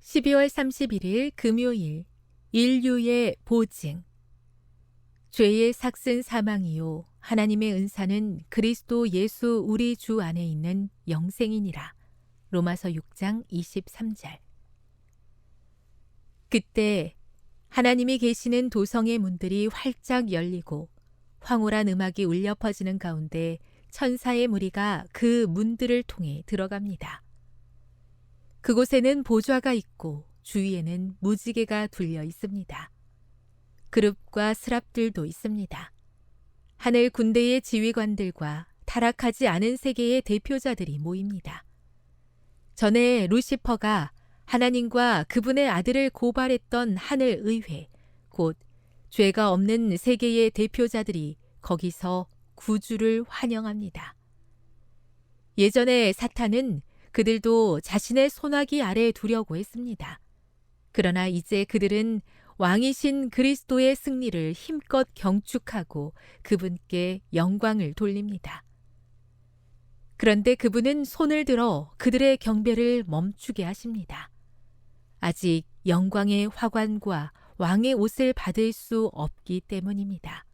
12월 31일 금요일 인류의 보증 죄의 삭슨 사망이요 하나님의 은사는 그리스도 예수 우리 주 안에 있는 영생이니라. 로마서 6장 23절. 그때 하나님이 계시는 도성의 문들이 활짝 열리고 황홀한 음악이 울려 퍼지는 가운데 천사의 무리가 그 문들을 통해 들어갑니다. 그곳에는 보좌가 있고 주위에는 무지개가 둘려 있습니다. 그룹과 스랍들도 있습니다. 하늘 군대의 지휘관들과 타락하지 않은 세계의 대표자들이 모입니다. 전에 루시퍼가 하나님과 그분의 아들을 고발했던 하늘 의회, 곧 죄가 없는 세계의 대표자들이 거기서 구주를 환영합니다. 예전에 사탄은 그들도 자신의 손아귀 아래 두려고 했습니다. 그러나 이제 그들은 왕이신 그리스도의 승리를 힘껏 경축하고 그분께 영광을 돌립니다. 그런데 그분은 손을 들어 그들의 경배를 멈추게 하십니다. 아직 영광의 화관과 왕의 옷을 받을 수 없기 때문입니다.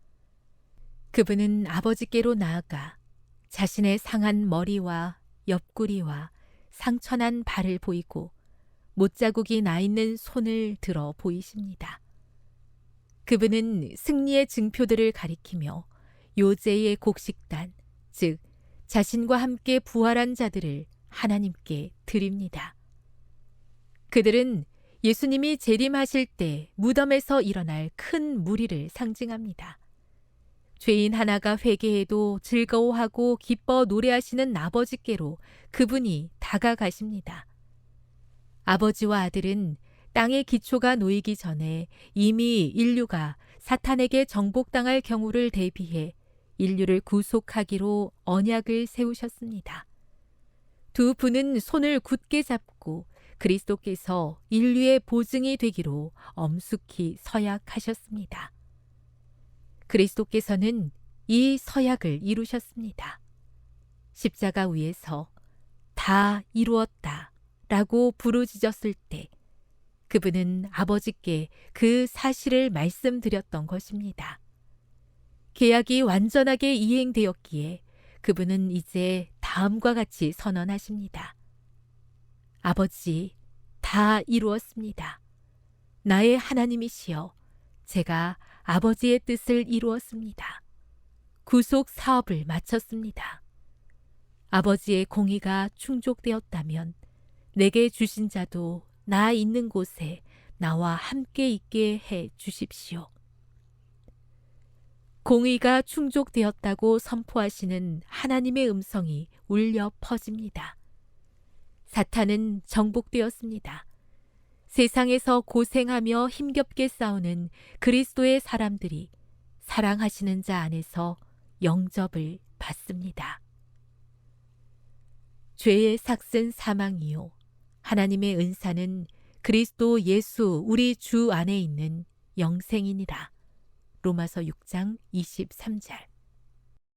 그분은 아버지께로 나아가 자신의 상한 머리와 옆구리와 상처난 발을 보이고 못자국이 나 있는 손을 들어 보이십니다. 그분은 승리의 증표들을 가리키며 요제의 곡식단, 즉 자신과 함께 부활한 자들을 하나님께 드립니다. 그들은 예수님이 재림하실 때 무덤에서 일어날 큰 무리를 상징합니다. 죄인 하나가 회개해도 즐거워하고 기뻐 노래하시는 아버지께로 그분이 다가가십니다. 아버지와 아들은 땅의 기초가 놓이기 전에 이미 인류가 사탄에게 정복당할 경우를 대비해 인류를 구속하기로 언약을 세우셨습니다. 두 분은 손을 굳게 잡고 그리스도께서 인류의 보증이 되기로 엄숙히 서약하셨습니다. 그리스도께서는 이 서약을 이루셨습니다. 십자가 위에서 다 이루었다 라고 부르짖었을 때 그분은 아버지께 그 사실을 말씀드렸던 것입니다. 계약이 완전하게 이행되었기에 그분은 이제 다음과 같이 선언하십니다. 아버지, 다 이루었습니다. 나의 하나님이시여, 제가 아버지의 뜻을 이루었습니다. 구속 사업을 마쳤습니다. 아버지의 공의가 충족되었다면 내게 주신 자도 나 있는 곳에 나와 함께 있게 해 주십시오. 공의가 충족되었다고 선포하시는 하나님의 음성이 울려 퍼집니다. 사탄은 정복되었습니다. 세상에서 고생하며 힘겹게 싸우는 그리스도의 사람들이 사랑하시는 자 안에서 영접을 받습니다. 죄의 삭슨 사망이요. 하나님의 은사는 그리스도 예수 우리 주 안에 있는 영생이니라. 로마서 6장 23절.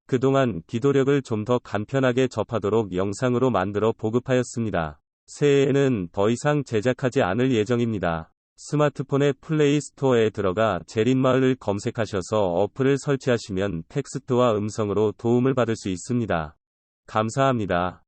그동안 기도력을 좀 더 간편하게 접하도록 영상으로 만들어 보급하였습니다. 새해에는 더 이상 제작하지 않을 예정입니다. 스마트폰의 플레이 스토어에 들어가 제린마을을 검색하셔서 어플을 설치하시면 텍스트와 음성으로 도움을 받을 수 있습니다. 감사합니다.